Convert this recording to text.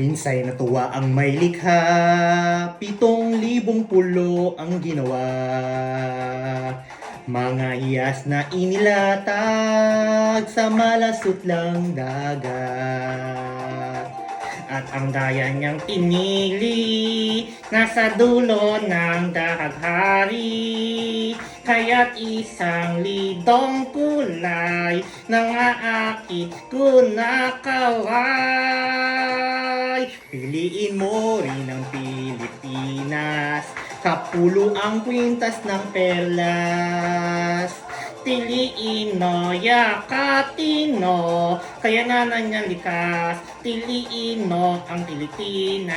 Minsay natuwa ang may likha, pitong libong pulo ang ginawa. Mga hiyas na inilatag sa malasot lang dagat. At ang daya niyang pinili nasa dulo ng dahaghari. Kaya't isang lidong kulay nangaakit ko na kaway. Piliin mo rin ang Pilipinas, kapulo ang kwintas ng perlas. Tiliin no, yakatino, kaya nga nanyang likas, tiliin no ang Pilipinas.